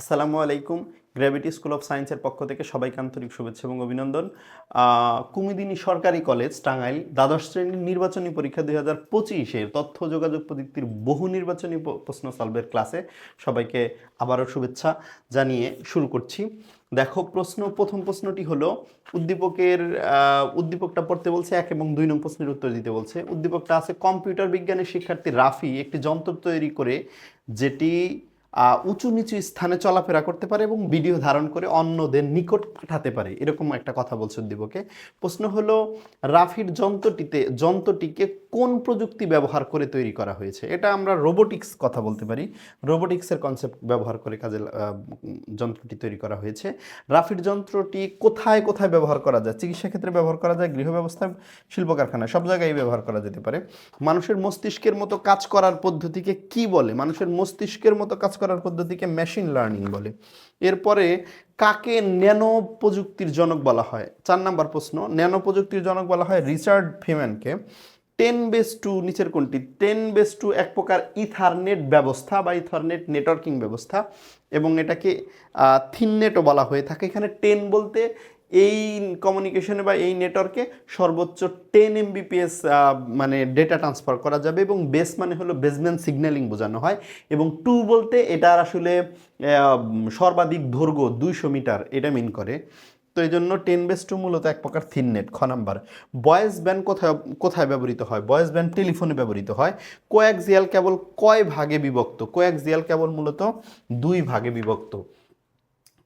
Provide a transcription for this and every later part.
আসসালামু আলাইকুম gravity school of সায়েন্সের পক্ষ থেকে সবাইকে আন্তরিক শুভেচ্ছা এবং অভিনন্দন। কুমিদিনী সরকারি কলেজ, টাঙ্গাইল, দ্বাদশ শ্রেণির নির্বাচনী পরীক্ষা দুই হাজার পঁচিশের তথ্য যোগাযোগ প্রযুক্তির বহু নির্বাচনী প্রশ্ন সলভের ক্লাসে সবাইকে আবারও শুভেচ্ছা জানিয়ে শুরু করছি। দেখো, প্রশ্ন, প্রথম প্রশ্নটি হলো, উদ্দীপকের উদ্দীপকটা পড়তে বলছে এক এবং দুই নং প্রশ্নের উত্তর দিতে বলছে। উদ্দীপকটা আছে, কম্পিউটার বিজ্ঞানের শিক্ষার্থী রাফি একটি যন্ত্র তৈরি করে, যেটি উঁচু নিচু স্থানে চলাফেরা করতে পারে এবং ভিডিও ধারণ করে অন্যদের নিকট পাঠাতে পারে। এরকম একটা কথা বলছে দিবকে প্রশ্ন হলো, রাফির যন্ত্রটিতে যন্ত্রটিকে কোন প্রযুক্তি ব্যবহার করে তৈরি করা হয়েছে? এটা আমরা রোবোটিক্স কথা বলতে পারি। রোবোটিক্সের কনসেপ্ট ব্যবহার করে কাজে যন্ত্রটি তৈরি করা হয়েছে। রাফির যন্ত্রটি কোথায় কোথায় ব্যবহার করা যায়? চিকিৎসা ক্ষেত্রে ব্যবহার করা যায়, গৃহ ব্যবস্থায় শিল্প কারখানায়, সব জায়গায় ব্যবহার করা যেতে পারে। মানুষের মস্তিষ্কের মতো কাজ করার পদ্ধতিকে কি বলে? মানুষের মস্তিষ্কের মতো কাজ করার পদ্ধতিকে মেশিন লার্নিং বলে। এরপরে কাকে ন্যানো প্রযুক্তির জনক বলা হয়? চার নাম্বার প্রশ্ন, ন্যানো প্রযুক্তির জনক বলা হয় রিচার্ড ফিম্যানকে টেন বেস টু নিচের কোনটি? টেন বেস টু এক প্রকার ইথারনেট ব্যবস্থা বা ইথারনেট নেটওয়ার্কিং ব্যবস্থা এবং এটাকে থিননেটও বলা হয়ে থাকে। এখানে টেন বলতে এই কমিউনিকেশনে বা এই নেটওয়ার্কে সর্বোচ্চ টেন এমবিপিএস মানে ডেটা ট্রান্সফার করা যাবে এবং বেস মানে হলো বেসমেন্ট সিগন্যালিং বোঝানো হয় এবং টু বলতে এটার আসলে সর্বাধিক দৈর্ঘ্য দুইশো মিটার, এটা মিন করে। তো এই জন্য টেন বেস টু মূলত এক প্রকার থিন নেট খ নাম্বার। বয়েস ব্যান্ড কোথায় কোথায় ব্যবহৃত হয়? বয়েস ব্যান্ড টেলিফোনে ব্যবহৃত হয়। কোয়াক্সিয়াল কেবল কয় ভাগে বিভক্ত? কোয়াক্সিয়াল কেবল মূলত দুই ভাগে বিভক্ত।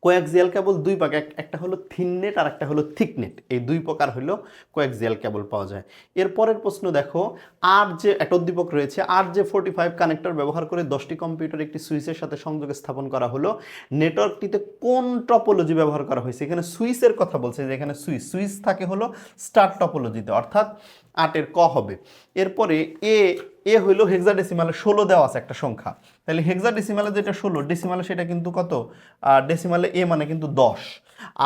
কোয়াক্সিয়াল কেবল দুই এক- একটা হলো থিন নেট আর একটা হলো থিক নেট এই দুই প্রকার হলো কোয়াক্সিয়াল কেবল পাওয়া যায়। এরপরের প্রশ্ন দেখো, আর যে একটা উদ্দীপক রয়েছে, আর যে ফোর্টি ফাইভ কানেক্টর ব্যবহার করে দশটি কম্পিউটার একটি সুইচের সাথে সংযোগ স্থাপন করা হলো নেটওয়ার্কটিতে কোন টপোলজি ব্যবহার করা হয়েছে? এখানে সুইচের কথা বলছে যে এখানে সুইচ সুইচ থাকে হলো স্টার টপোলজিতে অর্থাৎ আটের ক হবে। এরপরে এ এ হইল হেক্সাডেসিমালে ষোলো দেওয়া আছে একটা সংখ্যা। তাহলে হেক্সাডেসিমালে যেটা ষোলো ডেসিমালে সেটা কিন্তু কত? আর ডেসিমালে এ মানে কিন্তু দশ।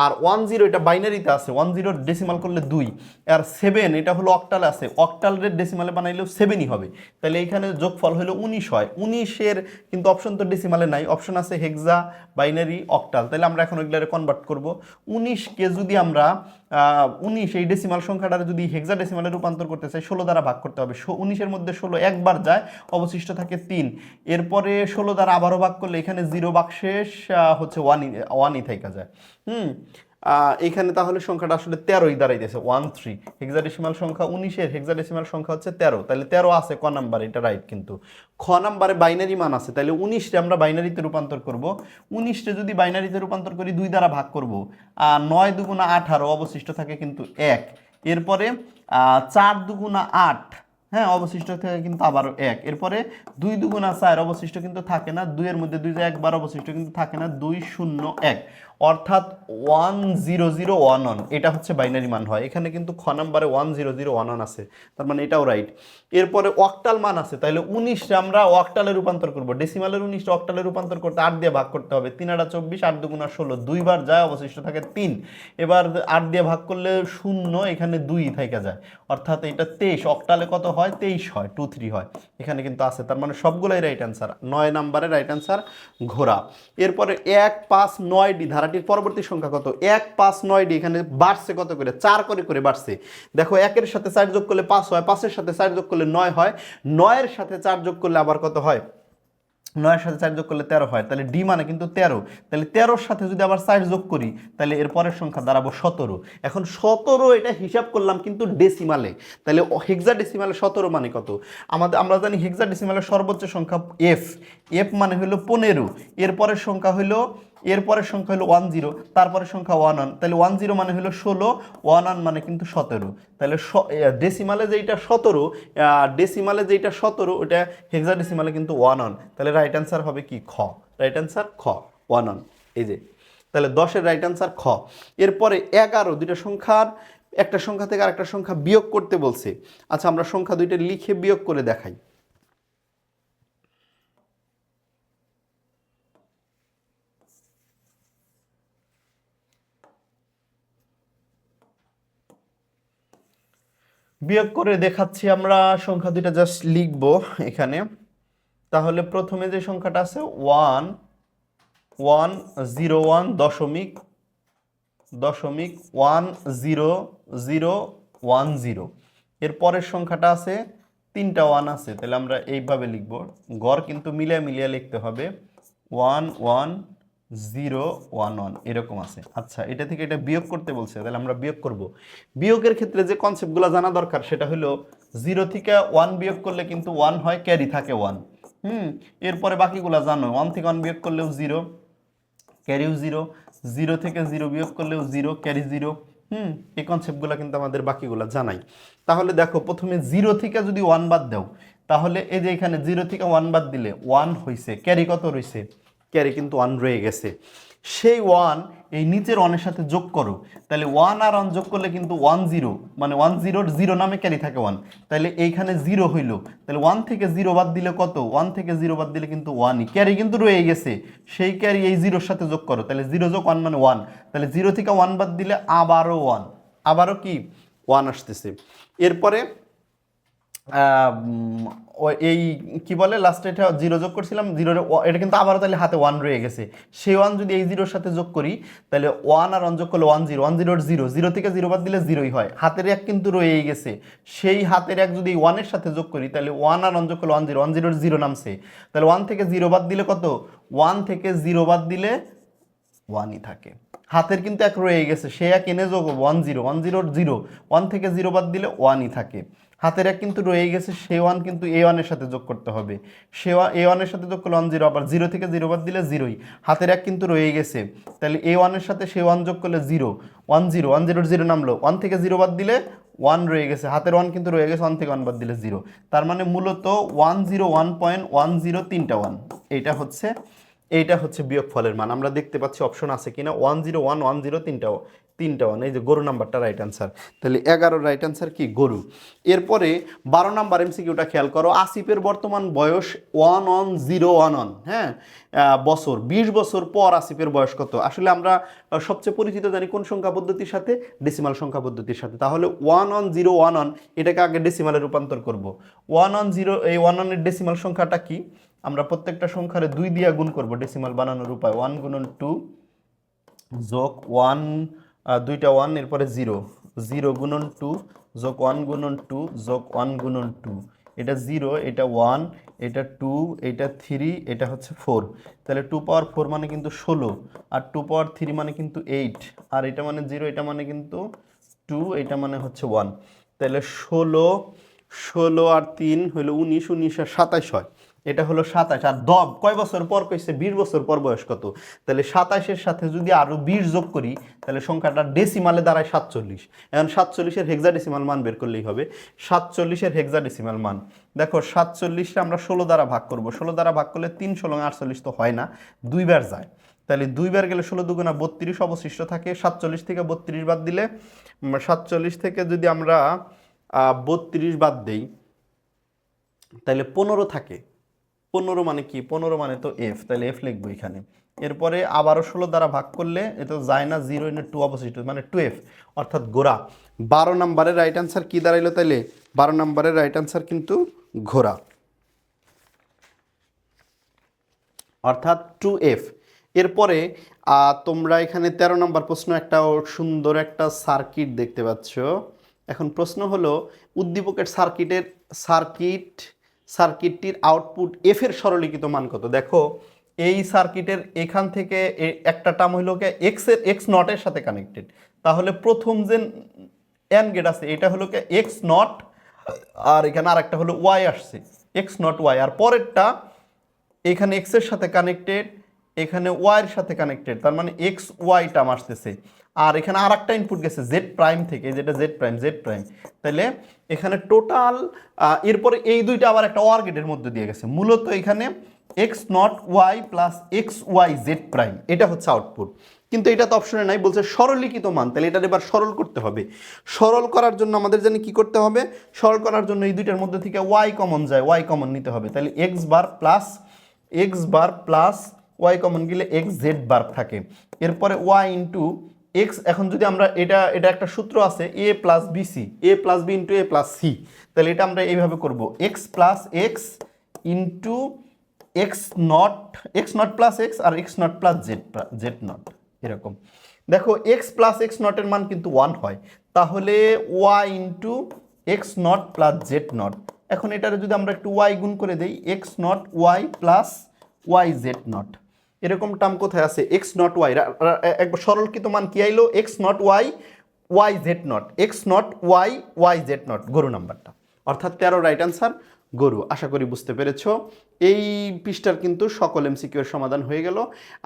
আর ওয়ান জিরো এটা বাইনারিতে আছে ওয়ান জিরো ডেসিমাল করলে দুই। আর সেভেন এটা হলো অক্টালে আছে অক্টালের ডেসিমালে বানাইলেও সেভেনই হবে। তাহলে এখানে যোগফল হলো উনিশ হয়। উনিশের কিন্তু অপশন তো ডেসিমালে নাই অপশন আছে হেক্সা বাইনারি অক্টাল তাহলে আমরা এখন ওইগুলারে কনভার্ট করব। উনিশকে যদি আমরা উনিশ, এই ডেসিমাল সংখ্যাটা যদি হেক্সা ডেসিমালে রূপান্তর করতে চাই ষোলো দ্বারা ভাগ করতে হবে। উনিশের মধ্যে ষোলো একবার যায়, অবশিষ্ট থাকে তিন। এরপরে ষোলো দ্বারা আবারও ভাগ করলে এখানে জিরো বাক্সেস হচ্ছে ওয়ানই ওয়ানই থেকে যায়। হুম? এখানে তাহলে সংখ্যাটা আসলে তেরোই দাঁড়াইতেছে ওয়ান থ্রি হেক্সাডেসিমাল সংখ্যা উনিশের হেক্সাডেসিমাল সংখ্যা হচ্ছে তেরো। তাহলে তেরো আছে, ক নাম্বার? এটা রাইট কিন্তু। খ নাম্বারে বাইনারি মান আছে, তাহলে উনিশটা আমরা বাইনারিতে রূপান্তর করব। উনিশটা যদি বাইনারিতে রূপান্তর করি, দুই দ্বারা ভাগ করব। আর নয় দুগুণা আঠারো, অবশিষ্ট থাকে কিন্তু এক। এরপরে চার দুগুণা আট হ্যাঁ অবশিষ্ট থাকে কিন্তু আবারও এক। এরপরে, দুই দুগুণা চার, অবশিষ্ট কিন্তু থাকে না। দুইয়ের মধ্যে দুই একবার অবশিষ্ট কিন্তু থাকে না। দুই শূন্য এক। অর্থাৎ ওয়ান জিরো জিরো ওয়ান অন এটা হচ্ছে বাইনারি মান হয়। এখানে কিন্তু খ নাম্বারে ওয়ান জিরো জিরো ওয়ান অন আছে। তার মানে এটাও রাইট এরপরে অক্টাল মান আছে। তাহলে উনিশটা আমরা অক্টালে রূপান্তর করব। ডেসিমালের উনিশটা অক্টালে রূপান্তর করতে আট দিয়ে ভাগ করতে হবে। তিন আটা চব্বিশ, আট দুগুণা ষোলো। দুইবার যায়, অবশিষ্ট থাকে তিন। এবার আট দিয়ে ভাগ করলে শূন্য, এখানে দুই থেকে যায়। অর্থাৎ এটা তেইশ। অক্টালে কত হয়? তেইশ হয় টু থ্রি হয়। এখানে কিন্তু আছে। তার মানে সবগুলোই রাইট অ্যান্সার নয় নাম্বারে রাইট অ্যান্সার ঘোরা। এরপরে এক, পাঁচ, নয় ডি ধারাটির পরবর্তী সংখ্যা কত? এক, পাঁচ, নয় ডি এখানে বাড়ছে কত করে? চার করে করে বাড়ছে। দেখো, একের সাথে চার যোগ করলে পাঁচ হয়, পাঁচের সাথে চার যোগ করলে নয় হয়, নয়ের সাথে চার যোগ করলে আবার কত হয়? নয়ের সাথে চার যোগ করলে তেরো হয়, তাহলে ডি মানে কিন্তু তেরো। তাহলে তেরোর সাথে যদি আবার চার যোগ করি, তাহলে এর পরের সংখ্যা দাঁড়াবো সতেরো। এখন সতেরো এটা হিসাব করলাম কিন্তু ডেসিমালে তাহলে হেক্সা ডেসিমালে সতেরো মানে কত? আমাদের, আমরা জানি হেক্সা ডেসিমালের সর্বোচ্চ সংখ্যা এফ এফ মানে হলো পনেরো। এরপরের সংখ্যা হলো এরপরের সংখ্যা হলো ওয়ান জিরো তারপরের সংখ্যা ওয়ান ওয়ান তাহলে ওয়ান জিরো মানে হলো ষোলো ওয়ান ওয়ান মানে কিন্তু সতেরো। তাহলে ডেসিমালে যেইটা সতেরো ডেসিমালে যেইটা সতেরো, ওটা হেক্সা ডেসিমালে কিন্তু ওয়ান ওয়ান তাহলে রাইট অ্যান্সার হবে কি? খ। রাইট অ্যান্সার খ ওয়ান ওয়ান এই যে, তাহলে দশের রাইট অ্যান্সার খ। এরপরে এগারো, দুইটা সংখ্যার, একটা সংখ্যা থেকে আরেকটা সংখ্যা বিয়োগ করতে বলছে। আচ্ছা আমরা সংখ্যা দুইটা লিখে বিয়োগ করে দেখাই। বিয়োগ করে দেখাচ্ছি আমরা সংখ্যা দুইটা জাস্ট লিখব এখানে। তাহলে প্রথমে যে সংখ্যাটা আছে ওয়ান ওয়ান জিরো ওয়ান দশমিক দশমিক one zero zero one zero এর পরের সংখ্যাটা আছে, তিনটা ওয়ান আছে। তাহলে আমরা এইভাবে লিখব। গড় কিন্তু মিলিয়ে মিলিয়ে লিখতে হবে। One one zero one one, এরকম আছে। আচ্ছা এটা থেকে এটা বিয়োগ করতে বলছে, তাহলে আমরা বিয়োগ করব। বিয়োগের ক্ষেত্রে যে কনসেপ্টগুলো জানা দরকার, সেটা হলো জিরো থেকে ওয়ান বিয়োগ করলে কিন্তু ওয়ান হয়, ক্যারি থাকে ওয়ান। হুম, এরপরে বাকিগুলো জানো, ওয়ান থেকে ওয়ান বিয়োগ করলেও জিরো, ক্যারিও জিরো জিরো থেকে জিরো বিয়োগ করলেও জিরো, ক্যারি জিরো। হুম, এই কনসেপ্টগুলো কিন্তু আমাদের বাকিগুলো জানাই। তাহলে দেখো, প্রথমে জিরো থেকে যদি ওয়ান বাদ দাও, তাহলে এই যে এখানে জিরো থেকে ওয়ান বাদ দিলে ওয়ান হয়েছে ক্যারি কত রয়েছে ক্যারি কিন্তু ওয়ান রয়ে গেছে। সেই ওয়ান এই নিচের ওয়ানের সাথে যোগ করো। তাহলে ওয়ান আর ওয়ান যোগ করলে কিন্তু ওয়ান জিরো মানে ওয়ান জিরোর জিরো নামে ক্যারি থাকে ওয়ান তাহলে এইখানে জিরো হইল। তাহলে ওয়ান থেকে জিরো বাদ দিলে কত? ওয়ান থেকে জিরো বাদ দিলে কিন্তু ওয়ানই ক্যারি কিন্তু রয়ে গেছে। সেই ক্যারি এই জিরোর সাথে যোগ করো। তাহলে জিরো যোগ ওয়ান মানে ওয়ান তাহলে জিরো থেকে ওয়ান বাদ দিলে আবারও ওয়ান আবারও কি? ওয়ান আসতেছে। এরপরে এই কি বলে লাস্টে এটা জিরো যোগ করছিলাম জিরো এটা কিন্তু আবারও তাহলে হাতে ওয়ান রয়ে গেছে। সেই ওয়ান যদি এই জিরোর সাথে যোগ করি, তাহলে ওয়ান আর ওয়ান যোগ করলে ওয়ান জিরো ওয়ান জিরোর জিরো জিরো থেকে জিরো বাদ দিলে জিরোই হয়। হাতের এক কিন্তু রয়েই গেছে। সেই হাতের এক যদি ওয়ানের সাথে যোগ করি, তাহলে ওয়ান আর ওয়ান যোগ করলে ওয়ান জিরো ওয়ান জিরোর জিরো নামছে। তাহলে ওয়ান থেকে জিরো বাদ দিলে কত? ওয়ান থেকে জিরো বাদ দিলে ওয়ানই থাকে। হাতের কিন্তু এক রয়ে গেছে, সে এক এনে যোগ ওয়ান জিরো ওয়ান জিরোর জিরো ওয়ান থেকে জিরো বাদ দিলে ওয়ানই থাকে। হাতের এক কিন্তু রয়ে গেছে, সে ওয়ান কিন্তু এ ওয়ানের সাথে যোগ করতে হবে। সে এ ওয়ানের সাথে যোগ করলে ওয়ান জিরো আবার জিরো থেকে জিরো বাদ দিলে জিরোই হাতের এক কিন্তু রয়ে গেছে, তাহলে এ ওয়ানের সাথে সে ওয়ান যোগ করলে জিরো ওয়ান জিরো ওয়ান জিরোর জিরো নামলো ওয়ান থেকে জিরো বাদ দিলে ওয়ান রয়ে গেছে, হাতের ওয়ান কিন্তু রয়ে গেছে ওয়ান থেকে ওয়ান বাদ দিলে জিরো তার মানে মূলত one zero one point one zero তিনটা ওয়ান এইটা হচ্ছে এইটা হচ্ছে বিয়োগ ফলের মান। আমরা দেখতে পাচ্ছি অপশন আছে কিনা one zero one one zero তিনটা তিনটা ওয়ান এই যে গরু নাম্বারটা রাইট অ্যান্সার তাহলে এগারো রাইট অ্যান্সার কি? গরু। এরপরে বারো নাম্বার এমসিকিউটা খেয়াল করো, আসিফের বর্তমান বয়স one one zero one one হ্যাঁ? বছর, বিশ বছর পর আসিফের বয়স কত? আসলে আমরা সবচেয়ে পরিচিত জানি কোন সংখ্যা পদ্ধতির সাথে? ডেসিমাল সংখ্যা পদ্ধতির সাথে। তাহলে one one zero one one এটাকে আগে ডেসিমালে রূপান্তর করব। ওয়ান ওয়ান জিরো এই ওয়ান ওয়ানের ডেসিমাল সংখ্যাটা কি? আমরা প্রত্যেকটা সংখ্যারে দুই দিয়ে গুণ করব ডেসিমাল বানানোর উপায়। ওয়ান গুণন টু যোগ ওয়ান দুইটা ওয়ান এরপরে জিরো জিরো গুণন টু যোগ ওয়ান গুণন টু যোগ ওয়ান গুণন টু এটা জিরো এটা ওয়ান এটা টু এটা থ্রি এটা হচ্ছে ফোর তাহলে টু পাওয়ার ফোর মানে কিন্তু ষোলো, আর টু পাওয়ার থ্রি মানে কিন্তু এইট আর এটা মানে জিরো এটা মানে কিন্তু টু এটা মানে হচ্ছে ওয়ান তাহলে ষোলো ষোলো আর তিন হলো উনিশ উনিশ আর সাতাশ হয়। এটা হলো সাতাশ। আর দব কয় বছর পর কইছে? বিশ বছর পর বয়স কত? তাহলে সাতাশের সাথে যদি আরও বিশ যোগ করি, তাহলে সংখ্যাটা ডেসিমালে দাঁড়ায় সাতচল্লিশ। এখন সাতচল্লিশের হেক্সা ডেসিমাল মান বের করলেই হবে। সাতচল্লিশের হেক্সা ডেসিমাল মান। দেখো, সাতচল্লিশটা আমরা ষোলো দ্বারা ভাগ করব। ষোলো দ্বারা ভাগ করলে তিন ষোলো আটচল্লিশ তো হয় না, দুইবার যায়। তাহলে দুইবার গেলে ষোলো দুগুণা বত্রিশ অবশিষ্ট থাকে। সাতচল্লিশ থেকে বত্রিশ বাদ দিলে সাতচল্লিশ থেকে যদি আমরা বত্রিশ বাদ দেই, তাহলে পনেরো থাকে। পনেরো মানে কি? পনেরো মানে তো এফ তাহলে এফ লিখব এখানে। এরপরে আবারও ষোলো দ্বারা ভাগ করলে এটা যায় না জিরো ইন্টু টু অপোজিট মানে টু এফ অর্থাৎ গোড়া। বারো নম্বরের রাইট অ্যান্সার কী দাঁড়াইলো তাহলে বারো নম্বরের রাইট অ্যান্সার কিন্তু ঘোড়া। অর্থাৎ টু এফ এরপরে তোমরা এখানে তেরো নম্বর প্রশ্ন একটা সুন্দর একটা সার্কিট দেখতে পাচ্ছ। এখন প্রশ্ন হলো, উদ্দীপকের সার্কিটের সার্কিট সার্কিটটির আউটপুট এফ এর সরলীকৃত মান কত? দেখো, এই সার্কিটের এখান থেকে একটা টার্ম হইল কে এক্সের এক্স নটের সাথে কানেক্টেড তাহলে প্রথম যে এন গেট আছে, এটা হলো কে এক্স নট আর এখানে আরেকটা হলো ওয়াই আসছে এক্স নট ওয়াই আর পরেরটা, এখানে এক্সের সাথে কানেক্টেড এখানে ওয়াই এর সাথে কানেক্টেড তার মানে এক্স ওয়াই টার্ম আসতেছে। আর এখানে আর একটা ইনপুট গেছে জেড প্রাইম থেকে যেটা জেড প্রাইম জেড প্রাইম তাহলে এখানে টোটাল এরপরে এই দুইটা আবার একটা ওয়ার গেটের মধ্যে দিয়ে গেছে। মূলত এখানে X not Y plus X Y Z prime এটা হচ্ছে আউটপুট কিন্তু এটা তো অপশনে নাই, বলছে সরলীকৃত মান তাহলে এটা এবার সরল করতে হবে। সরল করার জন্য আমাদের জানি কি করতে হবে? সরল করার জন্য এই দুইটার মধ্যে থেকে ওয়াই কমন যায় ওয়াই কমন নিতে হবে। তাহলে X bar plus X bar plus Y common গেলে এক্স জেড বার থাকে। এরপরে ওয়াই ইন্টু এক্স এখন যদি আমরা এটা এটা একটা সূত্র আছে A plus B C A plus B into A plus C তাহলে এটা আমরা এইভাবে করব। X plus X into X not X not plus X R X not plus Z Z not এরকম। দেখো এক্স প্লাস এক্স নটের মান কিন্তু one হয়। তাহলে Y into X not plus Z not এখন এটার যদি আমরা একটু ওয়াই গুণ করে দেই X not Y plus Y Z not এরকম টার্ম কোথায় আছে? এক্স নট ওয়াই একবার সরলকৃত মান কি আইলো? X not Y Y Z not X not Y Y Z not গরু নাম্বারটা। অর্থাৎ তেরো রাইট আনসার গরু। আশা করি বুঝতে পেরেছ। এই পৃষ্ঠার কিন্তু সকল এমসিকিউ এর সমাধান হয়ে গেল।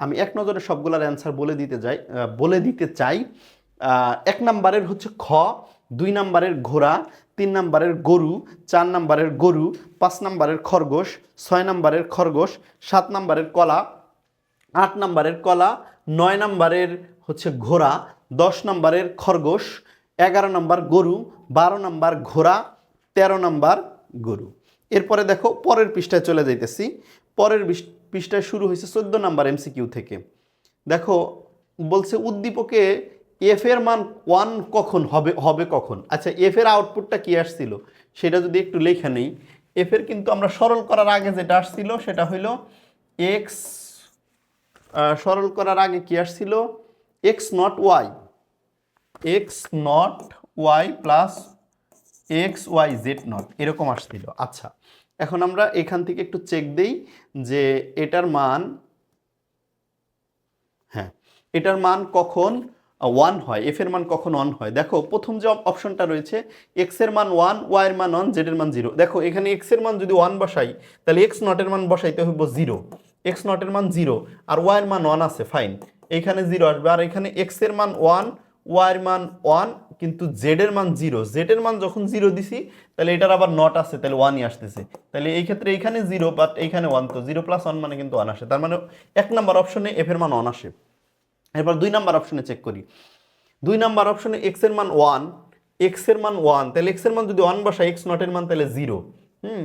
আমি এক নজরে সবগুলোর অ্যান্সার বলে দিতে যাই বলে দিতে চাই। এক নাম্বারের হচ্ছে খ, দুই নাম্বারের ঘোড়া, তিন নাম্বারের গরু, চার নাম্বারের গরু, পাঁচ নাম্বারের খরগোশ, ছয় নাম্বারের খরগোশ, সাত নাম্বারের কলা আট নাম্বারের কলা, নয় নাম্বারের হচ্ছে ঘোড়া, দশ নাম্বারের খরগোশ, এগারো নাম্বার গরু, বারো নাম্বার ঘোড়া, তেরো নাম্বার গরু। এরপরে দেখো পরের পৃষ্ঠায় চলে যাইতেছি। পরের পৃষ্ঠায় শুরু হয়েছে চোদ্দ নাম্বার এমসিকিউ থেকে। দেখো, বলছে উদ্দীপকে এফ এর মান ওয়ান কখন হবে হবে কখন? আচ্ছা এফ এর আউটপুটটা কি আসছিল? সেটা যদি একটু লেখা নেই। এফ এর কিন্তু আমরা সরল করার আগে যেটা আসছিল, সেটা হইল এক্স সরল করার আগে কি আসছিল? X not Y X not Y plus X Y Z not এরকম আসছিল। আচ্ছা এখন আমরা এখান থেকে একটু চেক দেই যে এটার মান হ্যাঁ এটার মান কখন ওয়ান হয় এফ এর মান কখন অন হয়? দেখো, প্রথম যে অপশনটা রয়েছে এক্সের মান ওয়ান ওয়াই এর মান ওয়ান জেড এর মান জিরো দেখো, এখানে এক্সের মান যদি ওয়ান বসাই, তাহলে এক্স নটের মান বসাইতে হইব জিরো এক্স নটের মান জিরো আর ওয়াই এর মান ওয়ান আছে ফাইন এখানে জিরো আসবে আর এখানে এক্সের মান ওয়ান ওয়াইয়ের মান ওয়ান কিন্তু জেড এর মান জিরো জেড এর মান যখন জিরো দিছি তাহলে এটার আবার নট আছে তাহলে ওয়ানই আসতেছে তাহলে এই ক্ষেত্রে এখানে জিরো বাট এইখানে ওয়ান তো জিরো প্লাস ওয়ান মানে কিন্তু ওয়ান আসে তার মানে এক নাম্বার অপশনে এফ এর মান ওয়ান আসে এরপর দুই নাম্বার অপশনে চেক করি দুই নাম্বার অপশনে এক্সের মান ওয়ান এক্সের মান ওয়ান তাহলে এক্সের মান যদি ওয়ান বসায় এক্স নটের মান তাহলে জিরো হুম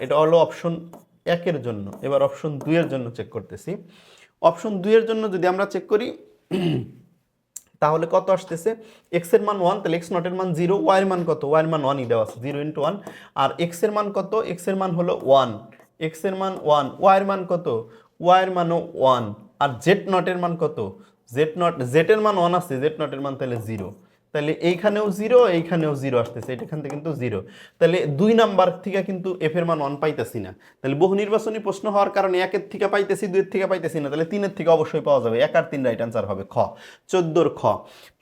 এটা হলো অপশন একের জন্য এবার অপশন দুইয়ের জন্য চেক করতেছি অপশন দুইয়ের জন্য যদি আমরা চেক করি তাহলে কত আসতেছে এক্সের মান ওয়ান তাহলে এক্স নটের মান জিরো ওয়াই এর মান কত ওয়াই এর মান ওয়ানই দেওয়া আছে জিরো ইন্টু ওয়ান আর এক্সের মান কত এক্সের মান হলো ওয়ান এক্সের মান ওয়ান ওয়াই এর মান কত ওয়াই এর মানও ওয়ান আর জেড নটের মান কত জেড নট জেড এর মান ওয়ান আছে জেড নটের মান তাহলে জিরো তাহলে এইখানেও জিরো এইখানেও জিরো আসতেছে এটাখান থেকে কিন্তু জিরো তাহলে দুই নাম্বার থেকে কিন্তু এফ এর মান ওয়ান পাইতেছি না। তাহলে বহু নির্বাচনী প্রশ্ন হওয়ার কারণে একের থেকে পাইতেছি, দুইয়ের থেকে পাইতেছি না। তাহলে তিনের থেকে অবশ্যই পাওয়া যাবে। এক আর তিন রাইট অ্যান্সার হবে খ। চোদ্দোর খ।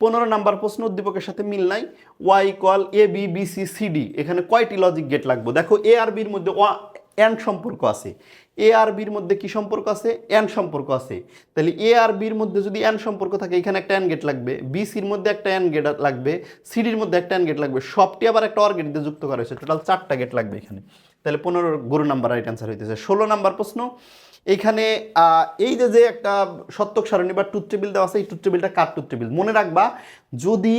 পনেরো নাম্বার প্রশ্ন উদ্দীপকের সাথে মিল নাই। Y call A B B C C D এখানে কয়টি লজিক গেট লাগবে? দেখো এ আর বির মধ্যে অ্যান্ড সম্পর্ক আছে। এ আর বির মধ্যে কি সম্পর্ক আছে? অ্যান্ড সম্পর্ক আছে। তাহলে এ আর বির মধ্যে যদি অ্যান্ড সম্পর্ক থাকে, এখানে একটা অ্যান্ড গেট লাগবে। বি সির মধ্যে একটা অ্যান্ড গেট লাগবে। সিডির মধ্যে একটা অ্যান্ড গেট লাগবে। সবটি আবার একটা অর গেট দিয়ে যুক্ত করা হয়েছে। টোটাল চারটা গেট লাগবে এখানে। তাহলে পনেরো গরু নাম্বার রাইট অ্যান্সার হইতেছে। ষোলো নাম্বার প্রশ্ন। এইখানে এই যে যে একটা সত্যক সারণী বা টুথ টেবিল দেওয়া আছে, এই টুথ টেবিলটা কার টুথ টেবিল মনে রাখবা, যদি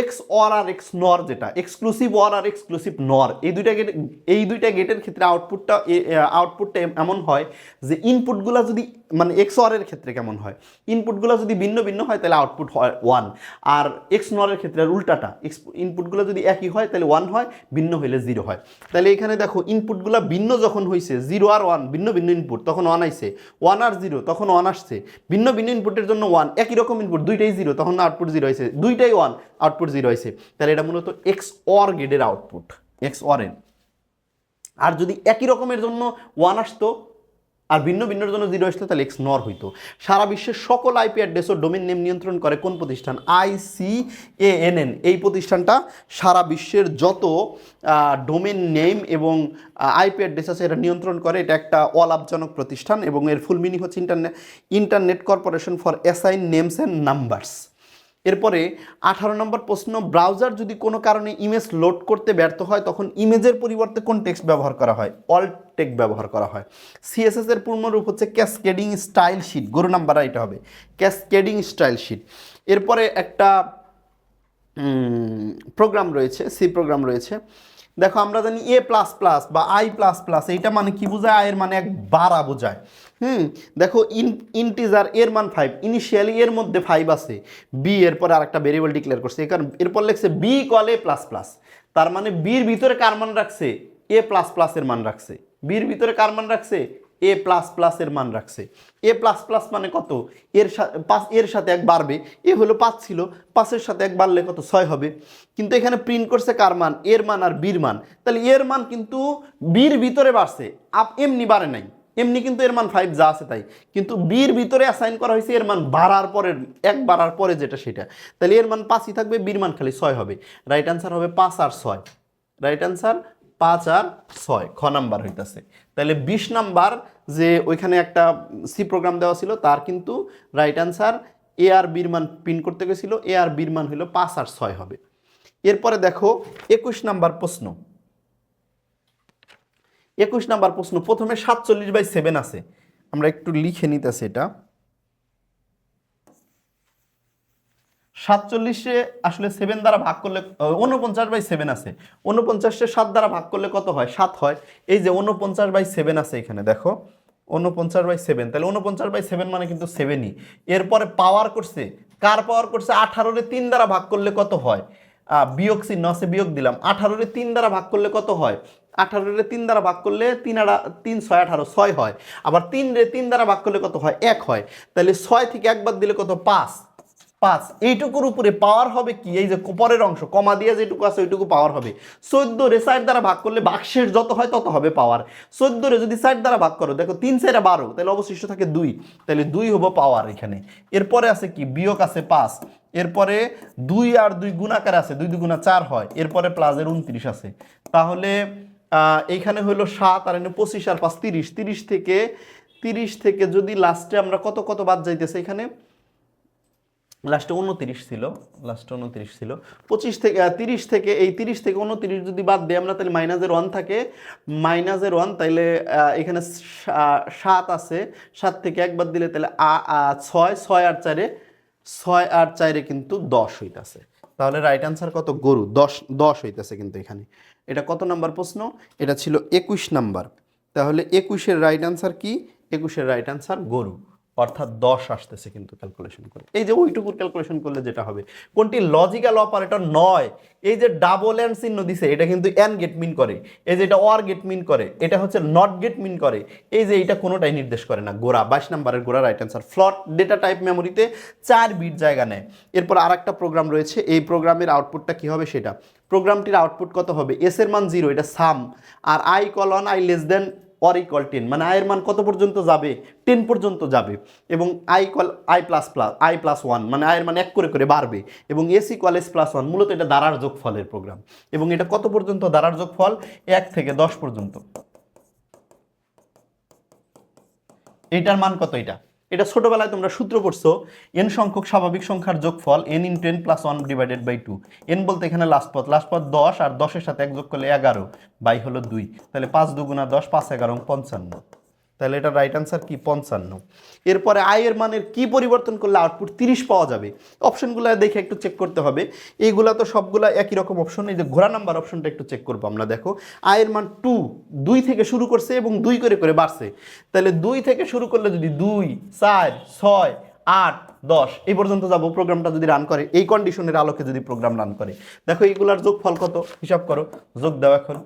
এক্স অর আর এক্স নর যেটা এক্সক্লুসিভ অর আর এক্সক্লুসিভ নর এই দুইটা গেট এই দুইটা গেটের ক্ষেত্রে আউটপুটটা আউটপুটটা এমন হয় যে ইনপুটগুলো যদি মানে এক্স অরের ক্ষেত্রে কেমন হয়? ইনপুটগুলো যদি ভিন্ন ভিন্ন হয়, তাহলে আউটপুট হয় ওয়ান আর এক্স নরের ক্ষেত্রে আর উল্টাটা এক্স ইনপুটগুলো যদি একই হয়, তাহলে ওয়ান হয়, ভিন্ন হইলে জিরো হয়। তাহলে এখানে দেখো ইনপুটগুলো ভিন্ন যখন হয়েছে জিরো আর ওয়ান ভিন্ন ভিন্ন ইনপুট তখন ওয়ান আইছে। ওয়ান আর জিরো তখন ওয়ান আসছে। ভিন্ন ভিন্ন ইনপুটের জন্য ওয়ান একই রকম ইনপুট দুইটাই জিরো তখন আউটপুট জিরো হয়েছে দুইটাই ওয়ান আউটপুট জিরো হয়েছে, তাহলে এটা মূলত এক্স অর গেটের আউটপুট। এক্স অরের আর যদি একই রকমের জন্য ওয়ান আসতো, আর ভিন্ন ভিন্নর জন্য জিরো আসতো, তাহলে এক্স নর হইতো। সারা বিশ্বের সকল আইপি অ্যাড্রেস ও ডোমেন নেম নিয়ন্ত্রণ করে কোন প্রতিষ্ঠান? আইসিএএনএন এই প্রতিষ্ঠানটা সারা বিশ্বের যত ডোমেন নেম এবং আইপি অ্যাড্রেস আছে এটা নিয়ন্ত্রণ করে। এটা একটা অলাভজনক প্রতিষ্ঠান এবং এর ফুল মিনিং হচ্ছে internet internet corporation for assign names and numbers এরপরে আঠারো নম্বর প্রশ্ন ব্রাউজার যদি কোনো কারণে ইমেজ লোড করতে ব্যর্থ হয়, তখন ইমেজের পরিবর্তে কোন টেক্সট ব্যবহার করা হয়? অল টেক ব্যবহার করা হয়। সিএসএস এর পূর্ণরূপ হচ্ছে ক্যাসকেডিং স্টাইল শিট গরু নাম্বার এটা হবে। ক্যাসকেডিং স্টাইল শিট এরপরে একটা প্রোগ্রাম রয়েছে সি প্রোগ্রাম রয়েছে। দেখো আমরা জানি এ প্লাস প্লাস বা আই প্লাস প্লাস এইটা মানে কি বোঝায়? আয়ের মানে এক বাড়া বোঝায়। হুম? দেখো ইন ইন্টিজার এর মান ফাইভ ইনিশিয়ালি এর মধ্যে ফাইভ আছে। বি এরপরে আরেকটা ভেরিয়েবল ডিক্লেয়ার করছে। কারণ, এরপর লিখছে B call A plus plus তার মানে বির ভিতরে কার মান রাখছে? এ প্লাস প্লাসের মান রাখছে। বির ভিতরে কার মান রাখছে? এ প্লাস প্লাস এর মান রাখছে। এ প্লাস প্লাস মানে কত? এর পাঁচ, এর সাথে এক বাড়বে। এ হলো পাঁচ ছিল, পাঁচের সাথে এক বাড়লে কত? ছয় হবে। কিন্তু এখানে প্রিন্ট করছে কার মান? এর মান আর বির মান। তাহলে এর মান কিন্তু বির ভিতরে বাড়ছে। আপ, এমনি বাড়ে নাই। এমনি কিন্তু এর মান ফাইভ যা আছে তাই। কিন্তু বির ভিতরে অ্যাসাইন করা হয়েছে এর মান বাড়ার পরের, এক বাড়ার পরে যেটা সেটা। তাহলে এর মান পাঁচই থাকবে বির মান খালি ছয় হবে। রাইট অ্যান্সার হবে পাঁচ আর ছয়। রাইট অ্যান্সার পাঁচ আর ছয়, খ নাম্বার হইতাছে। তাহলে বিশ নাম্বার যে ওইখানে একটা সি প্রোগ্রাম দেওয়া ছিল, তার কিন্তু রাইট অ্যান্সার এ আর বির মান পিন করতে গেছিল এ আর বির মান হলো পাঁচ আর ছয় হবে। এরপরে দেখো একুশ নাম্বার প্রশ্ন। একুশ নাম্বার প্রশ্ন, প্রথমে সাতচল্লিশ বাই সেভেন আছে। আমরা একটু লিখে নিতেছি এটা। সাতচল্লিশে আসলে সেভেন দ্বারা ভাগ করলে উনপঞ্চাশ বাই সেভেন আছে। উনপঞ্চাশে সাত দ্বারা ভাগ করলে কত হয়? সাত হয়। এই যে উনপঞ্চাশ বাই সেভেন আছে এখানে, দেখো। উনপঞ্চাশ বাই সেভেন তাহলে উনপঞ্চাশ বাই সেভেন মানে কিন্তু সেভেনই এরপরে পাওয়ার করছে, কার পাওয়ার করছে? আঠারোরে তিন দ্বারা ভাগ করলে কত হয়? বিয়োগ চিহ্ন আছে, বিয়োগ দিলাম। আঠারোরে তিন দ্বারা ভাগ করলে কত হয়? আঠারোরে তিন দ্বারা ভাগ করলে তিন আড়া, তিন ছয় আঠারো, ছয় হয়। আবার তিন রে তিন দ্বারা ভাগ করলে কত হয়? এক হয়। তাহলে ছয় থেকে একবার দিলে কত? পাঁচ। পাঁচ, এইটুকুর উপরে পাওয়ার হবে কি? এই যে পরের অংশ, কমা দিয়ে যেটুকু আছে ওইটুকু পাওয়ার হবে। চোদ্দ রে সাইড দ্বারা ভাগ করলে বাক্সের যত হয় তত হবে পাওয়ার চোদ্দ রে যদি সাইড দ্বারা ভাগ করো, দেখো তিন সাইডে বারো, তাহলে অবশিষ্ট থাকে দুই। তাহলে দুই হব পাওয়ার এখানে। এরপরে আছে কি? বিয়োগ আছে পাঁচ। এরপরে দুই আর দুই গুণাকার আছে, দুই দুগুণা চার হয়। এরপরে প্লাসের উনত্রিশ আছে। তাহলে এইখানে হলো সাত, আর এখানে পঁচিশ, আর পাঁচ, তিরিশ। তিরিশ থেকে তিরিশ থেকে যদি লাস্টে আমরা কত কত বাদ যাইতেছে এখানে? লাস্টে উনত্রিশ ছিল লাস্টে উনত্রিশ ছিল। পঁচিশ থেকে তিরিশ থেকে, এই তিরিশ থেকে উনত্রিশ যদি বাদ দিই আমরা, তাহলে মাইনাসের ওয়ান থাকে। মাইনাসের ওয়ান তাইলে এখানে সাত আছে। সাত থেকে একবার দিলে তাহলে ছয় ছয় আর চারে, ছয় আর চারে কিন্তু দশ হইতাছে। তাহলে রাইট আনসার কত? গরু, দশ দশ হইতাছে কিন্তু এখানে। এটা কত নাম্বার প্রশ্ন? এটা ছিল একুশ নাম্বার। তাহলে একুশের রাইট আনসার কি? একুশের রাইট আনসার গরু। অর্থাৎ দশ আসতেছে কিন্তু ক্যালকুলেশন করে। এই যে ওইটুকুর ক্যালকুলেশন করলে যেটা হবে, কোনটি লজিক্যাল অপারেটর নয়, এই যে ডাবল অ্যান্ড চিহ্ন দিছে, এটা কিন্তু অ্যান গেট মিন করে, এই যে এটা অর গেট মিন করে, এটা হচ্ছে নট গেট মিন করে, এই যে এটা কোনোটাই নির্দেশ করে না। গোড়া, বাইশ নাম্বারের গোড়া right answer float data type মেমোরিতে চার বিট জায়গা নেয়। এরপর আর একটা প্রোগ্রাম রয়েছে, এই প্রোগ্রামের আউটপুটটা কি হবে সেটা? প্রোগ্রামটির আউটপুট কত হবে? এস এর মান জিরো এটা sum R I colon I less than or equal ten মানে আয়ের মান কত পর্যন্ত যাবে? টেন পর্যন্ত যাবে। এবং I equal I plus plus I plus one মানে আয়ের মান এক করে করে বাড়বে। এবং S equal S plus one মূলত এটা দ্বারার যোগফলের প্রোগ্রাম এবং এটা কত পর্যন্ত? দ্বারার যোগফল এক থেকে দশ পর্যন্ত। এটার মান কত এটা? এটা ছোটবেলায় তোমরা সূত্র পড়ছো এন সংখ্যক স্বাভাবিক সংখ্যার যোগফল N in ten plus one divided by two N বলতে এখানে লাস্ট পথ লাস্ট পথ দশ আর দশের সাথে এক যোগ করলে এগারো, বাই হলো দুই। তাহলে পাঁচ দুগুণা দশ, পাঁচ এগারো, পঞ্চান্ন। তাহলে এটা রাইট আনসার কি? পঞ্চান্ন। এরপরে আয়ের মানের কি পরিবর্তন করলে আউটপুট তিরিশ পাওয়া যাবে? অপশনগুলো দেখে একটু চেক করতে হবে। এইগুলা তো সবগুলা একই রকম অপশন এই যে ঘোড়া নাম্বার অপশনটা একটু চেক করব আমরা, দেখো। আয়ের মান টু দুই থেকে শুরু করছে এবং দুই করে করে বাড়ছে। তাহলে দুই থেকে শুরু করলে যদি দুই, চার, ছয়, আট, দশ, এই পর্যন্ত যাব প্রোগ্রামটা যদি রান করে, এই কন্ডিশনের আলোকে যদি প্রোগ্রাম রান করে। দেখো এইগুলার যোগ ফল কত? হিসাব করো। যোগ দাও এখন।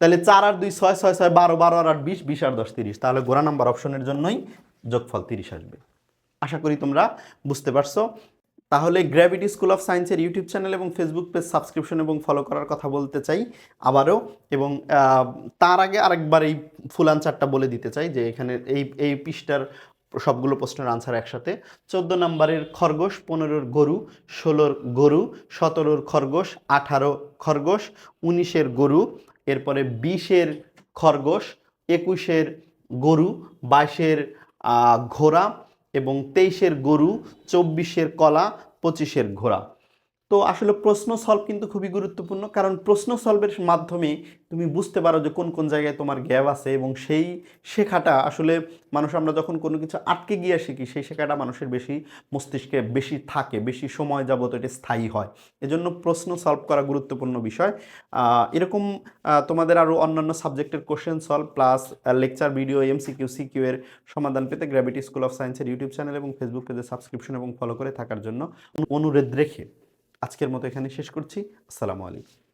তাহলে চার আর দুই ছয় ছয় ছয়, বারো বারো আর আট, বিশ বিশ আর দশ, তিরিশ। তাহলে গোড়া নাম্বার অপশনের জন্যই যোগফল তিরিশ আসবে। আশা করি তোমরা বুঝতে পারছ। তাহলে গ্র্যাভিটি স্কুল অফ সায়েন্সের ইউটিউব চ্যানেল এবং ফেসবুক পেজ সাবস্ক্রিপশন এবং ফলো করার কথা বলতে চাই আবারও। এবং তার আগে আরেকবার এই ফুল আনসারটা বলে দিতে চাই যে এখানে এই এই পৃষ্ঠার সবগুলো প্রশ্নের আনসার একসাথে। চোদ্দ নম্বরের খরগোশ, পনেরোর গরু, ষোলোর গরু, সতেরোর খরগোশ আঠারো খরগোশ, উনিশের গরু এরপরে বিশের খরগোশ একুশের গরু বাইশের ঘোড়া এবং তেইশের গরু চব্বিশের কলা পঁচিশের ঘোড়া। তো আসলে প্রশ্ন সলভ কিন্তু খুবই গুরুত্বপূর্ণ, কারণ প্রশ্ন সলভের মাধ্যমে তুমি বুঝতে পারো যে কোন কোন জায়গায় তোমার গ্যাপ আছে এবং সেই শেখাটা আসলে মানুষ, আমরা যখন কোনো কিছু আটকে গিয়ে শিখি, সেই শেখাটা মানুষের বেশি মস্তিষ্কে বেশি থাকে, বেশি সময় যাবত এটা স্থায়ী হয়। এজন্য প্রশ্ন সলভ করা গুরুত্বপূর্ণ বিষয়। এরকম তোমাদের আরও অন্যান্য সাবজেক্টের question solve plus lecture video MCQ CQ এর সমাধান পেতে গ্র্যাভিটি স্কুল অফ সায়েন্সের ইউটিউব চ্যানেল এবং ফেসবুক পেজে সাবস্ক্রিপশন এবং ফলো করে থাকার জন্য অনুরোধ রেখে। আজকের মতো এখানে শেষ করছি। আসসালামু আলাইকুম।